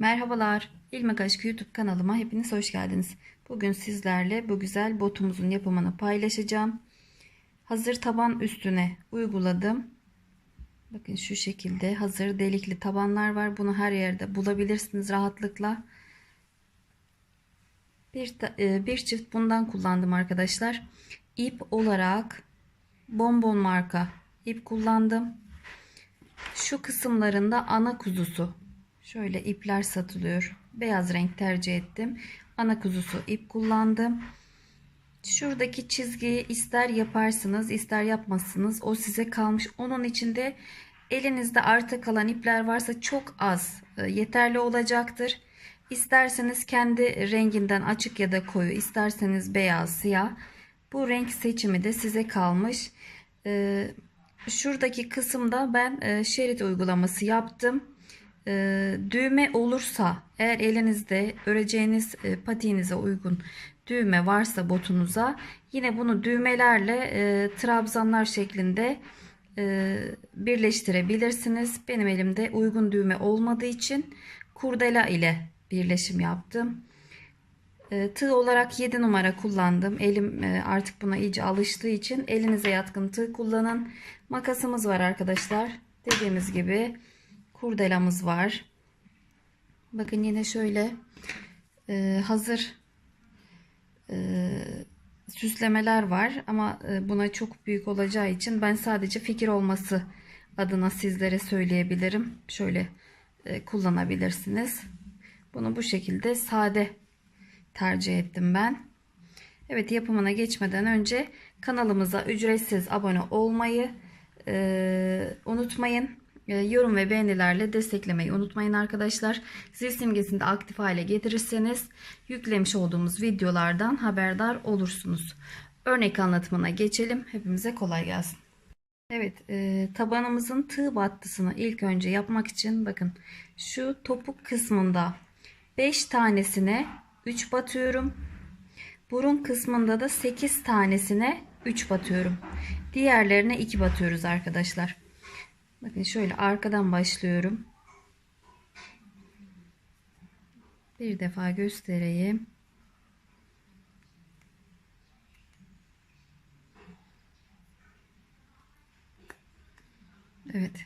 Merhabalar, İlmek Aşkı YouTube kanalıma hepiniz hoş geldiniz. Bugün sizlerle bu güzel botumuzun yapımını paylaşacağım. Hazır taban üstüne uyguladım. Bakın şu şekilde hazır delikli tabanlar var. Bunu her yerde bulabilirsiniz rahatlıkla. Bir, e, bir çift bundan kullandım arkadaşlar. İp olarak bonbon marka ip kullandım. Şu kısımlarında ana kuzusu. Şöyle ipler satılıyor. Beyaz renk tercih ettim. Ana kuzusu ip kullandım. Şuradaki çizgiyi ister yaparsınız ister yapmazsınız. O size kalmış. Onun içinde elinizde arta kalan ipler varsa çok az e, yeterli olacaktır. İsterseniz kendi renginden açık ya da koyu, isterseniz beyaz, siyah. Bu renk seçimi de size kalmış. Ee, şuradaki kısımda ben e, şerit uygulaması yaptım. Ee, düğme olursa eğer elinizde öreceğiniz e, patiğinize uygun düğme varsa botunuza yine bunu düğmelerle e, trabzanlar şeklinde e, birleştirebilirsiniz. Benim elimde uygun düğme olmadığı için kurdela ile birleşim yaptım. E, tığ olarak 7 numara kullandım. Elim e, artık buna iyice alıştığı için elinize yatkın tığ kullanın. Makasımız var arkadaşlar. Dediğimiz gibi kurdelamız var. Bakın yine şöyle e, hazır e, süslemeler var ama e, buna çok büyük olacağı için ben sadece fikir olması adına sizlere söyleyebilirim. Şöyle e, kullanabilirsiniz. Bunu bu şekilde sade tercih ettim ben. Evet yapımına geçmeden önce kanalımıza ücretsiz abone olmayı e, unutmayın. E, yorum ve beğenilerle desteklemeyi unutmayın arkadaşlar. Zil simgesini de aktif hale getirirseniz yüklemiş olduğumuz videolardan haberdar olursunuz. Örnek anlatımına geçelim. Hepimize kolay gelsin. Evet e, tabanımızın tığ battısını ilk önce yapmak için bakın şu topuk kısmında 5 tanesine 3 batıyorum. Burun kısmında da 8 tanesine 3 batıyorum. Diğerlerine 2 batıyoruz arkadaşlar. Bakın şöyle arkadan başlıyorum. Bir defa göstereyim. Evet.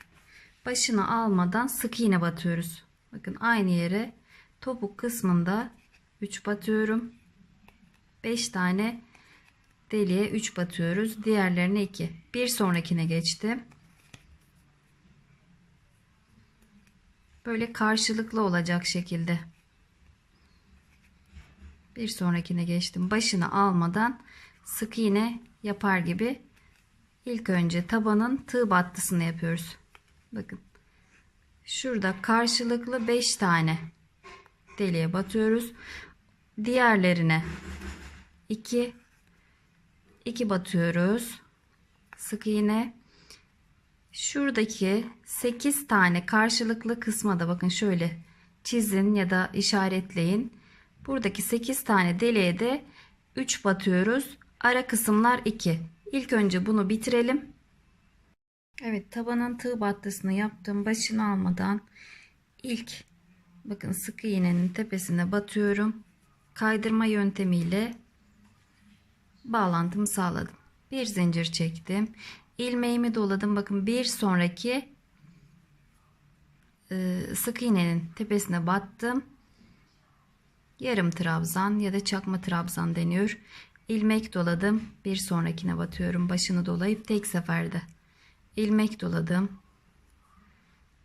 Başını almadan sık iğne batıyoruz. Bakın aynı yere topuk kısmında 3 batıyorum. 5 tane deliğe 3 batıyoruz. Diğerlerine 2. Bir sonrakine geçtim. Böyle karşılıklı olacak şekilde. Bir sonrakine geçtim. Başını almadan sık iğne yapar gibi ilk önce tabanın tığ battısını yapıyoruz. Bakın. Şurada karşılıklı 5 tane deliğe batıyoruz. Diğerlerine 2 2 batıyoruz. Sık iğne. Şuradaki 8 tane karşılıklı kısma da bakın şöyle çizin ya da işaretleyin. Buradaki 8 tane deliğe de 3 batıyoruz. Ara kısımlar 2. İlk önce bunu bitirelim. Evet tabanın tığ battısını yaptım. Başını almadan ilk bakın sık iğnenin tepesine batıyorum. Kaydırma yöntemiyle bağlantımı sağladım. Bir zincir çektim. ilmeğimi doladım. Bakın bir sonraki sık iğnenin tepesine battım. Yarım trabzan ya da çakma trabzan deniyor. ilmek doladım. Bir sonrakine batıyorum. Başını dolayıp tek seferde ilmek doladım.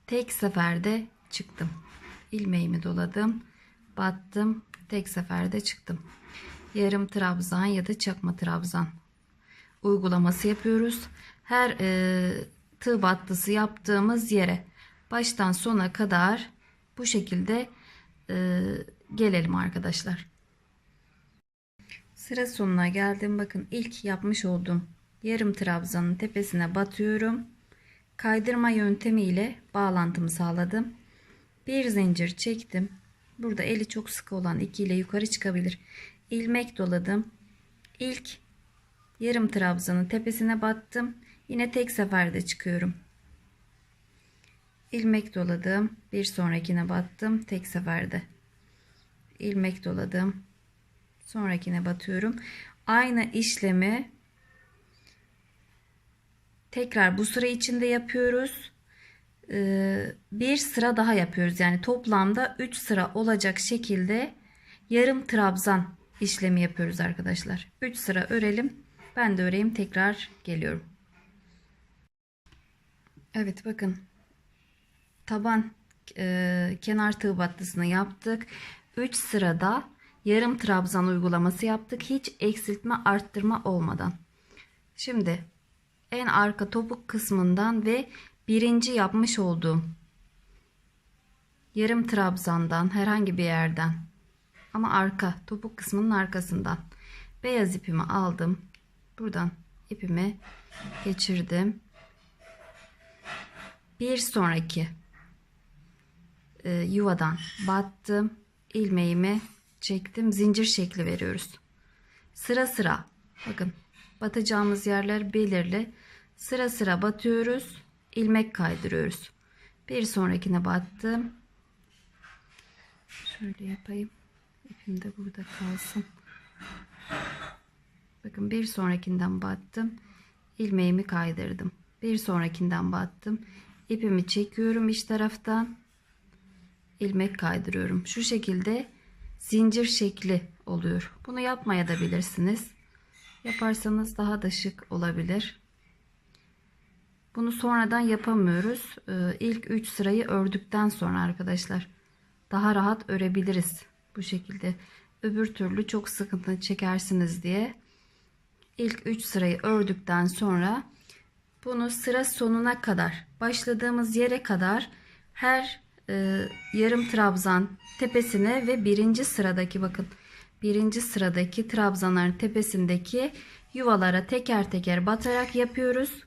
Tek seferde çıktım. ilmeğimi doladım. Battım. Tek seferde çıktım. Yarım trabzan ya da çakma trabzan uygulaması yapıyoruz. Her e, tığ battısı yaptığımız yere baştan sona kadar bu şekilde e, gelelim arkadaşlar. Sıra sonuna geldim. Bakın ilk yapmış olduğum yarım trabzanın tepesine batıyorum. Kaydırma yöntemiyle bağlantımı sağladım. Bir zincir çektim. Burada eli çok sıkı olan iki ile yukarı çıkabilir. İlmek doladım. İlk yarım trabzanın tepesine battım. Yine tek seferde çıkıyorum. İlmek doladım. Bir sonrakine battım. Tek seferde. ilmek doladım. Sonrakine batıyorum. Aynı işlemi tekrar bu sıra içinde yapıyoruz. Ee, bir sıra daha yapıyoruz. Yani toplamda 3 sıra olacak şekilde yarım trabzan işlemi yapıyoruz arkadaşlar. 3 sıra örelim. Ben de öreyim tekrar geliyorum. Evet bakın taban e, kenar tığ battısını yaptık. 3 sırada yarım trabzan uygulaması yaptık. Hiç eksiltme arttırma olmadan. Şimdi en arka topuk kısmından ve birinci yapmış olduğum yarım trabzandan herhangi bir yerden ama arka topuk kısmının arkasından beyaz ipimi aldım. Buradan ipimi geçirdim. Bir sonraki e, yuvadan battım. ilmeğimi çektim. Zincir şekli veriyoruz. Sıra sıra bakın batacağımız yerler belirli. Sıra sıra batıyoruz. ilmek kaydırıyoruz. Bir sonrakine battım. Şöyle yapayım. İpim de burada kalsın. Bakın bir sonrakinden battım. ilmeğimi kaydırdım. Bir sonrakinden battım. ipimi çekiyorum iç taraftan. İlmek kaydırıyorum. Şu şekilde zincir şekli oluyor. Bunu yapmaya da bilirsiniz. Yaparsanız daha da şık olabilir. Bunu sonradan yapamıyoruz. Ee, ilk 3 sırayı ördükten sonra arkadaşlar daha rahat örebiliriz bu şekilde. Öbür türlü çok sıkıntı çekersiniz diye ilk 3 sırayı ördükten sonra bunu sıra sonuna kadar başladığımız yere kadar her e, yarım trabzan tepesine ve birinci sıradaki bakın birinci sıradaki trabzanların tepesindeki yuvalara teker teker batarak yapıyoruz.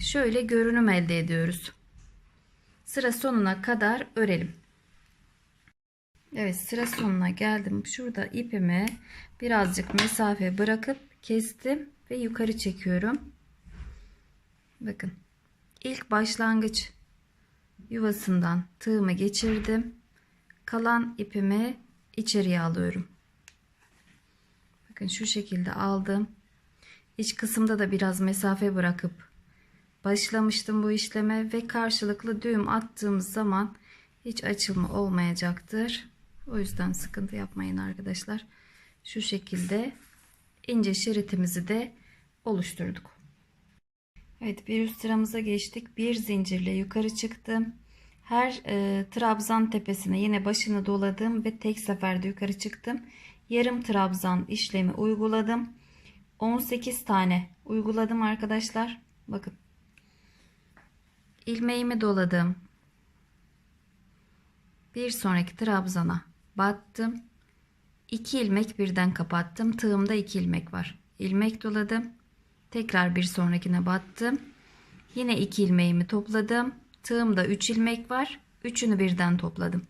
Şöyle görünüm elde ediyoruz. Sıra sonuna kadar örelim. Evet sıra sonuna geldim. Şurada ipimi birazcık mesafe bırakıp kestim ve yukarı çekiyorum. Bakın ilk başlangıç yuvasından tığımı geçirdim. Kalan ipimi içeriye alıyorum. Bakın şu şekilde aldım. İç kısımda da biraz mesafe bırakıp başlamıştım bu işleme ve karşılıklı düğüm attığımız zaman hiç açılma olmayacaktır. O yüzden sıkıntı yapmayın arkadaşlar. Şu şekilde ince şeritimizi de oluşturduk. Evet bir üst sıramıza geçtik. Bir zincirle yukarı çıktım. Her e, trabzan tepesine yine başını doladım ve tek seferde yukarı çıktım. Yarım trabzan işlemi uyguladım. 18 tane uyguladım arkadaşlar. Bakın. ilmeğimi doladım. Bir sonraki trabzana battım. 2 ilmek birden kapattım. Tığımda 2 ilmek var. İlmek doladım. Tekrar bir sonrakine battım. Yine 2 ilmeğimi topladım. Tığımda 3 ilmek var. Üçünü birden topladım.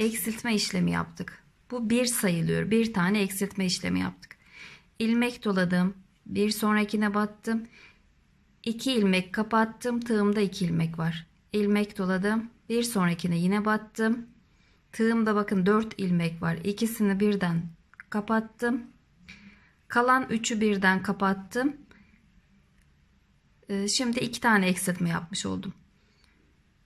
Eksiltme işlemi yaptık. Bu bir sayılıyor. Bir tane eksiltme işlemi yaptık. İlmek doladım. Bir sonrakine battım. 2 ilmek kapattım. Tığımda 2 ilmek var. İlmek doladım. Bir sonrakine yine battım. Tığımda bakın 4 ilmek var. İkisini birden kapattım. Kalan 3'ü birden kapattım. Ee, şimdi iki tane eksiltme yapmış oldum.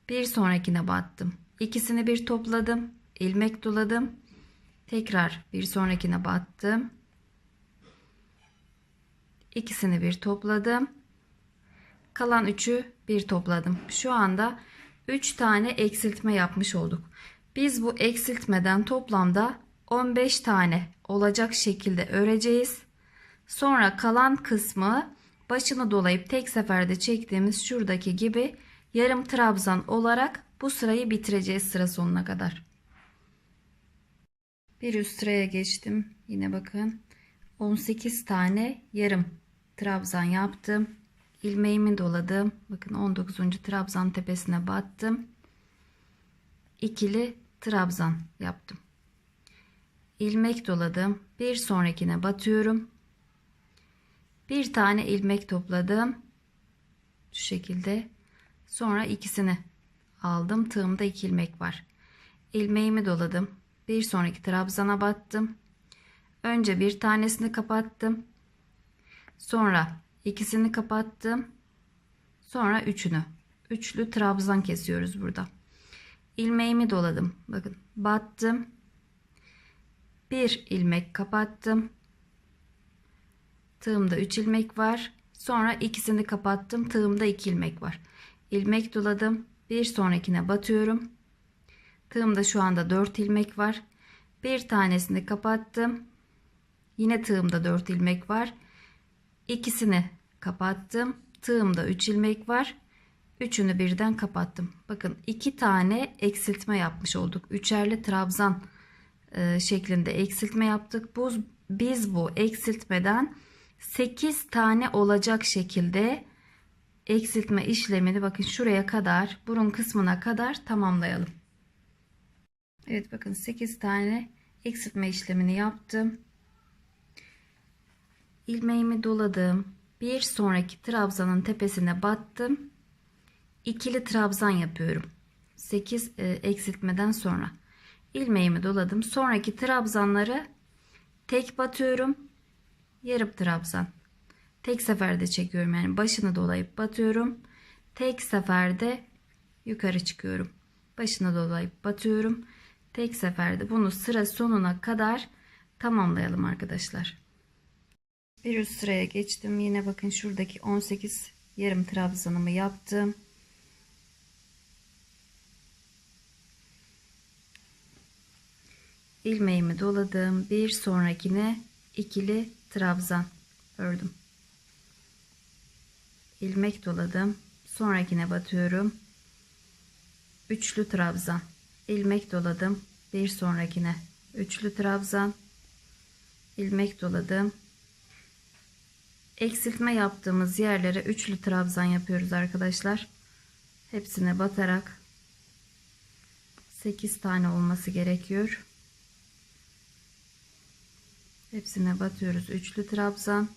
Bir sonrakine battım. İkisini bir topladım. ilmek doladım. Tekrar bir sonrakine battım. İkisini bir topladım. Kalan üçü bir topladım. Şu anda 3 tane eksiltme yapmış olduk. Biz bu eksiltmeden toplamda 15 tane olacak şekilde öreceğiz. Sonra kalan kısmı başını dolayıp tek seferde çektiğimiz şuradaki gibi yarım trabzan olarak bu sırayı bitireceğiz sıra sonuna kadar. Bir üst sıraya geçtim. Yine bakın 18 tane yarım trabzan yaptım. ilmeğimi doladım. Bakın 19. trabzan tepesine battım. İkili trabzan yaptım. ilmek doladım. Bir sonrakine batıyorum. Bir tane ilmek topladım. Şu şekilde. Sonra ikisini aldım. Tığımda 2 ilmek var. İlmeğimi doladım. Bir sonraki trabzana battım. Önce bir tanesini kapattım. Sonra ikisini kapattım. Sonra üçünü. Üçlü trabzan kesiyoruz burada. İlmeğimi doladım. Bakın battım. Bir ilmek kapattım. Tığımda 3 ilmek var. Sonra ikisini kapattım. Tığımda 2 ilmek var. İlmek doladım. Bir sonrakine batıyorum. Tığımda şu anda 4 ilmek var. Bir tanesini kapattım. Yine tığımda 4 ilmek var. İkisini kapattım. Tığımda 3 ilmek var. Üçünü birden kapattım. Bakın iki tane eksiltme yapmış olduk. Üçerli trabzan e, şeklinde eksiltme yaptık. Bu, biz bu eksiltmeden 8 tane olacak şekilde eksiltme işlemini bakın şuraya kadar burun kısmına kadar tamamlayalım. Evet bakın 8 tane eksiltme işlemini yaptım. İlmeğimi doladım. Bir sonraki trabzanın tepesine battım. İkili trabzan yapıyorum. 8 e, eksiltmeden sonra ilmeğimi doladım. Sonraki trabzanları tek batıyorum. Yarım trabzan. Tek seferde çekiyorum. Yani başını dolayıp batıyorum. Tek seferde yukarı çıkıyorum. Başını dolayıp batıyorum. Tek seferde bunu sıra sonuna kadar tamamlayalım arkadaşlar. Bir üst sıraya geçtim. Yine bakın şuradaki 18 yarım trabzanımı yaptım. ilmeğimi doladım. Bir sonrakine ikili trabzan ördüm. İlmek doladım. Sonrakine batıyorum. Üçlü trabzan. ilmek doladım. Bir sonrakine üçlü trabzan. ilmek doladım. Eksiltme yaptığımız yerlere üçlü trabzan yapıyoruz arkadaşlar. Hepsine batarak 8 tane olması gerekiyor. Hepsine batıyoruz. Üçlü trabzan.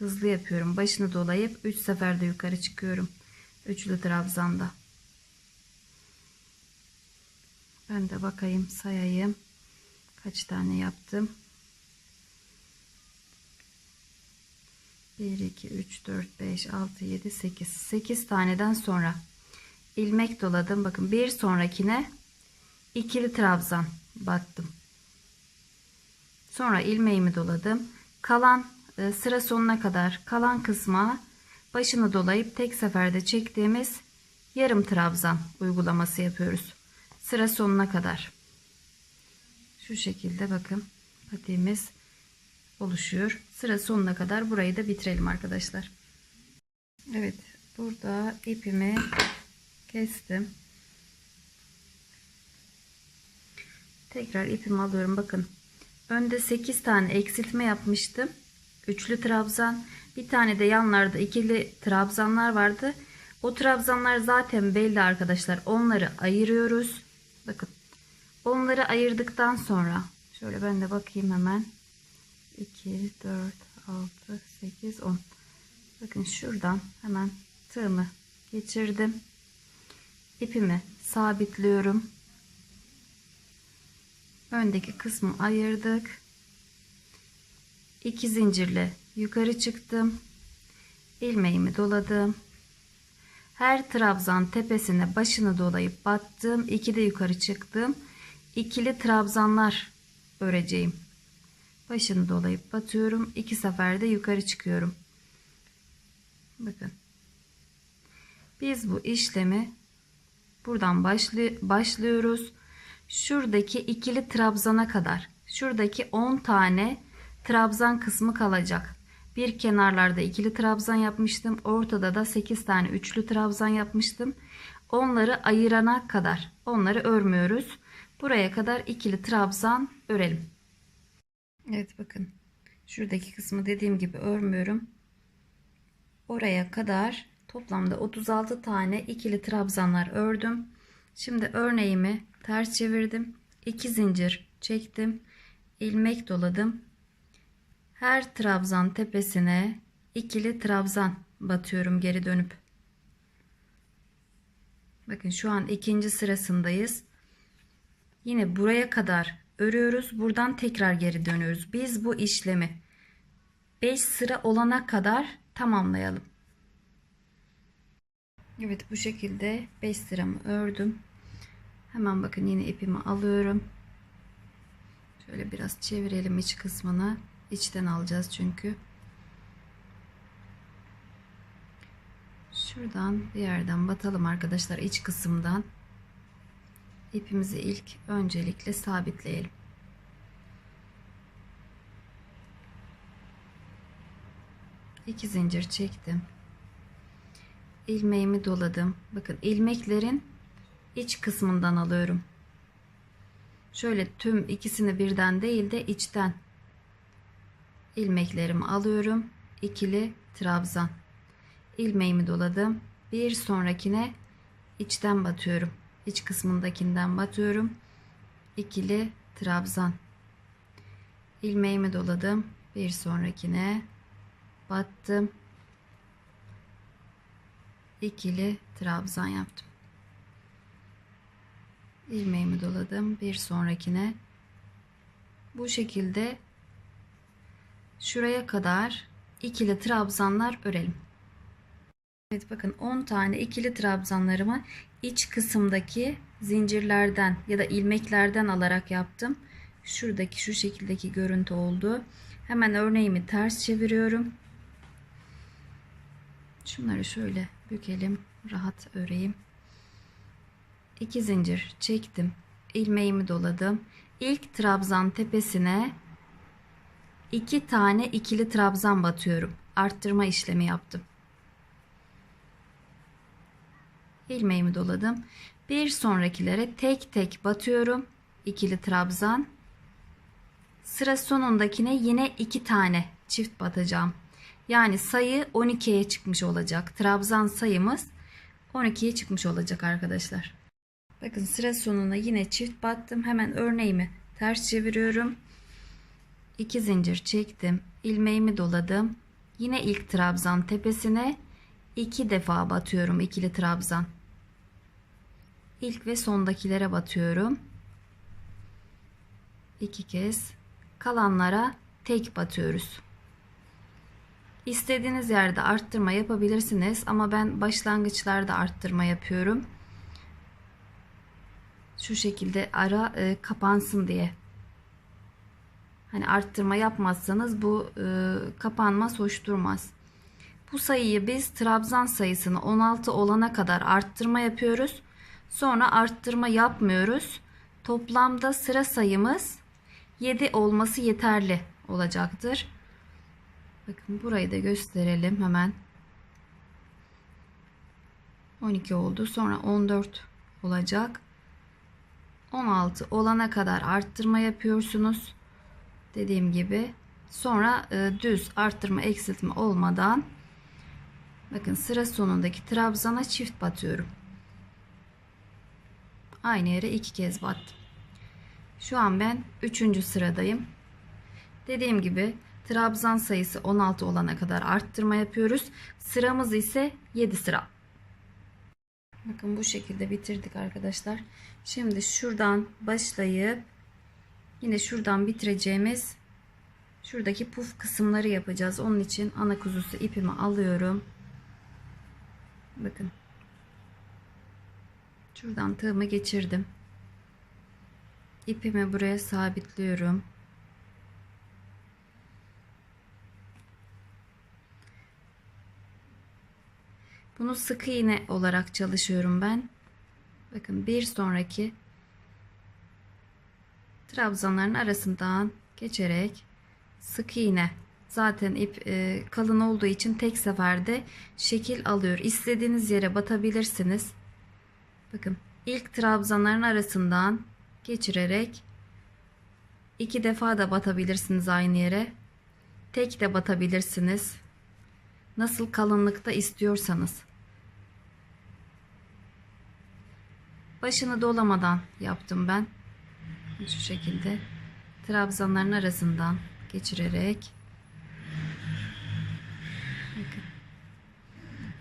Hızlı yapıyorum. Başını dolayıp 3 seferde yukarı çıkıyorum. Üçlü trabzanda. Ben de bakayım sayayım. Kaç tane yaptım. 1 2 3 4 5 6 7 8 8 taneden sonra ilmek doladım. Bakın bir sonrakine ikili trabzan battım. Sonra ilmeğimi doladım. Kalan sıra sonuna kadar kalan kısma başını dolayıp tek seferde çektiğimiz yarım trabzan uygulaması yapıyoruz. Sıra sonuna kadar. Şu şekilde bakın patiğimiz oluşuyor. Sıra sonuna kadar burayı da bitirelim arkadaşlar. Evet burada ipimi kestim. Tekrar ipimi alıyorum. Bakın. Önde 8 tane eksiltme yapmıştım. Üçlü trabzan. Bir tane de yanlarda ikili trabzanlar vardı. O trabzanlar zaten belli arkadaşlar. Onları ayırıyoruz. Bakın. Onları ayırdıktan sonra şöyle ben de bakayım hemen. 2, 4, 6, 8, 10. Bakın şuradan hemen tığımı geçirdim. İpimi sabitliyorum öndeki kısmı ayırdık. İki zincirle yukarı çıktım. ilmeğimi doladım. Her trabzan tepesine başını dolayıp battım. İki de yukarı çıktım. İkili trabzanlar öreceğim. Başını dolayıp batıyorum. İki seferde yukarı çıkıyorum. Bakın. Biz bu işlemi buradan başlıyoruz şuradaki ikili trabzana kadar şuradaki 10 tane trabzan kısmı kalacak. Bir kenarlarda ikili trabzan yapmıştım. Ortada da 8 tane üçlü trabzan yapmıştım. Onları ayırana kadar onları örmüyoruz. Buraya kadar ikili trabzan örelim. Evet bakın. Şuradaki kısmı dediğim gibi örmüyorum. Oraya kadar toplamda 36 tane ikili trabzanlar ördüm. Şimdi örneğimi ters çevirdim. 2 zincir çektim. ilmek doladım. Her trabzan tepesine ikili trabzan batıyorum geri dönüp. Bakın şu an ikinci sırasındayız. Yine buraya kadar örüyoruz. Buradan tekrar geri dönüyoruz. Biz bu işlemi 5 sıra olana kadar tamamlayalım. Evet bu şekilde 5 sıramı ördüm. Hemen bakın yine ipimi alıyorum. Şöyle biraz çevirelim iç kısmını. İçten alacağız çünkü. Şuradan bir yerden batalım arkadaşlar iç kısımdan. İpimizi ilk öncelikle sabitleyelim. İki zincir çektim. ilmeğimi doladım. Bakın ilmeklerin iç kısmından alıyorum. Şöyle tüm ikisini birden değil de içten ilmeklerimi alıyorum. İkili trabzan. ilmeğimi doladım. Bir sonrakine içten batıyorum. İç kısmındakinden batıyorum. İkili trabzan. ilmeğimi doladım. Bir sonrakine battım. İkili trabzan yaptım. ilmeğimi doladım. Bir sonrakine bu şekilde şuraya kadar ikili trabzanlar örelim. Evet bakın 10 tane ikili trabzanlarımı iç kısımdaki zincirlerden ya da ilmeklerden alarak yaptım. Şuradaki şu şekildeki görüntü oldu. Hemen örneğimi ters çeviriyorum. Şunları şöyle bükelim. Rahat öreyim. 2 zincir çektim. ilmeğimi doladım. İlk trabzan tepesine 2 tane ikili trabzan batıyorum. Arttırma işlemi yaptım. ilmeğimi doladım. Bir sonrakilere tek tek batıyorum. ikili trabzan. Sıra sonundakine yine iki tane çift batacağım. Yani sayı 12'ye çıkmış olacak. Trabzan sayımız 12'ye çıkmış olacak arkadaşlar. Bakın sıra sonuna yine çift battım. Hemen örneğimi ters çeviriyorum. 2 zincir çektim. ilmeğimi doladım. Yine ilk trabzan tepesine iki defa batıyorum ikili trabzan. İlk ve sondakilere batıyorum. İki kez. Kalanlara tek batıyoruz. İstediğiniz yerde arttırma yapabilirsiniz ama ben başlangıçlarda arttırma yapıyorum. Şu şekilde ara e, kapansın diye. Hani arttırma yapmazsanız bu e, kapanmaz, hoş durmaz. Bu sayıyı biz trabzan sayısını 16 olana kadar arttırma yapıyoruz. Sonra arttırma yapmıyoruz. Toplamda sıra sayımız 7 olması yeterli olacaktır. Bakın burayı da gösterelim hemen. 12 oldu. Sonra 14 olacak. 16 olana kadar arttırma yapıyorsunuz. Dediğim gibi. Sonra e, düz arttırma eksiltme olmadan bakın sıra sonundaki trabzana çift batıyorum. Aynı yere iki kez battım. Şu an ben 3. sıradayım. Dediğim gibi trabzan sayısı 16 olana kadar arttırma yapıyoruz. Sıramız ise 7 sıra. Bakın bu şekilde bitirdik arkadaşlar. Şimdi şuradan başlayıp yine şuradan bitireceğimiz şuradaki puf kısımları yapacağız. Onun için ana kuzusu ipimi alıyorum. Bakın. Şuradan tığımı geçirdim. İpimi buraya sabitliyorum. Bunu sık iğne olarak çalışıyorum ben. Bakın bir sonraki trabzanların arasından geçerek sık iğne zaten ip e, kalın olduğu için tek seferde şekil alıyor. İstediğiniz yere batabilirsiniz. Bakın ilk trabzanların arasından geçirerek iki defa da batabilirsiniz aynı yere. Tek de batabilirsiniz. Nasıl kalınlıkta istiyorsanız. Başını dolamadan yaptım ben. Şu şekilde trabzanların arasından geçirerek.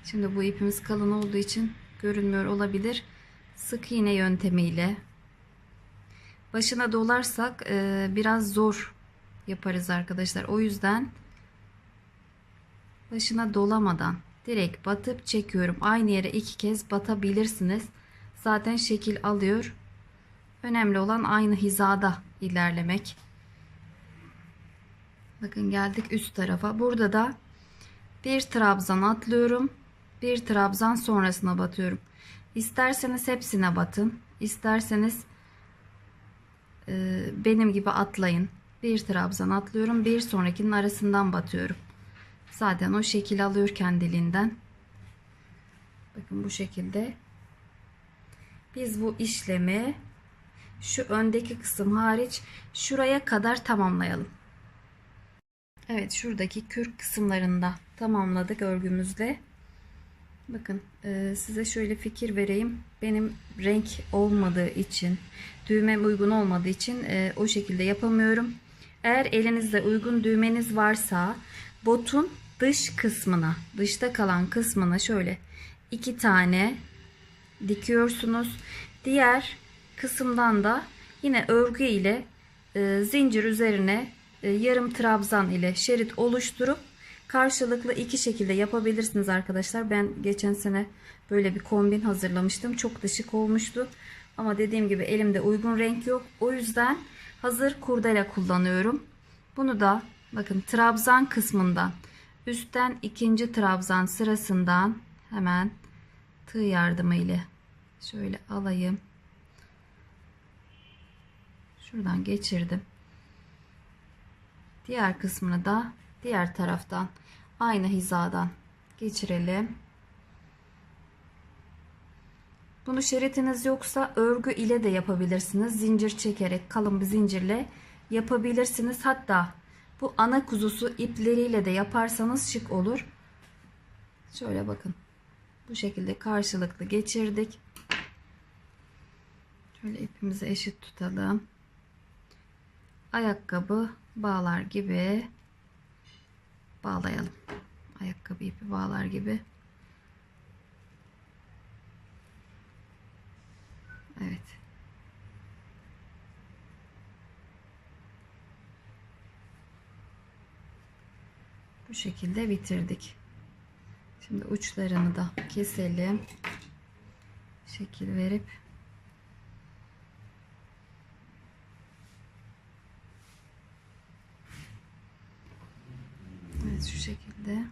Şimdi bu ipimiz kalın olduğu için görünmüyor olabilir. Sık iğne yöntemiyle başına dolarsak e, biraz zor yaparız arkadaşlar. O yüzden başına dolamadan direkt batıp çekiyorum. Aynı yere iki kez batabilirsiniz. Zaten şekil alıyor. Önemli olan aynı hizada ilerlemek. Bakın geldik üst tarafa. Burada da bir trabzan atlıyorum. Bir trabzan sonrasına batıyorum. İsterseniz hepsine batın. İsterseniz e, benim gibi atlayın. Bir trabzan atlıyorum. Bir sonrakinin arasından batıyorum. Zaten o şekil alıyor kendiliğinden. Bakın bu şekilde. Biz bu işlemi şu öndeki kısım hariç şuraya kadar tamamlayalım. Evet şuradaki kürk kısımlarında tamamladık örgümüzle. Bakın e, size şöyle fikir vereyim. Benim renk olmadığı için, düğmem uygun olmadığı için e, o şekilde yapamıyorum. Eğer elinizde uygun düğmeniz varsa botun dış kısmına, dışta kalan kısmına şöyle iki tane dikiyorsunuz. Diğer kısımdan da yine örgü ile e, zincir üzerine e, yarım trabzan ile şerit oluşturup karşılıklı iki şekilde yapabilirsiniz arkadaşlar. Ben geçen sene böyle bir kombin hazırlamıştım. Çok da şık olmuştu. Ama dediğim gibi elimde uygun renk yok. O yüzden hazır kurdele kullanıyorum. Bunu da bakın trabzan kısmından üstten ikinci trabzan sırasından hemen tığ yardımı ile şöyle alayım. Şuradan geçirdim. Diğer kısmını da diğer taraftan aynı hizadan geçirelim. Bunu şeritiniz yoksa örgü ile de yapabilirsiniz. Zincir çekerek kalın bir zincirle yapabilirsiniz. Hatta bu ana kuzusu ipleriyle de yaparsanız şık olur. Şöyle bakın. Bu şekilde karşılıklı geçirdik. Şöyle ipimizi eşit tutalım. Ayakkabı bağlar gibi bağlayalım. Ayakkabı ipi bağlar gibi. Evet. Bu şekilde bitirdik. Şimdi uçlarını da keselim. Şekil verip Evet şu şekilde.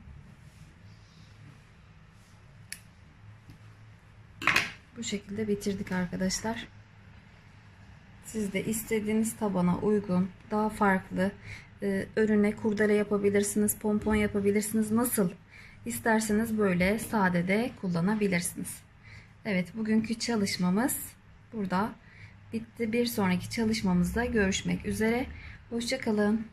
Bu şekilde bitirdik arkadaşlar. Siz de istediğiniz tabana uygun, daha farklı e, önüne kurdele yapabilirsiniz, pompon yapabilirsiniz. Nasıl isterseniz böyle sade de kullanabilirsiniz. Evet bugünkü çalışmamız burada bitti. Bir sonraki çalışmamızda görüşmek üzere. Hoşçakalın.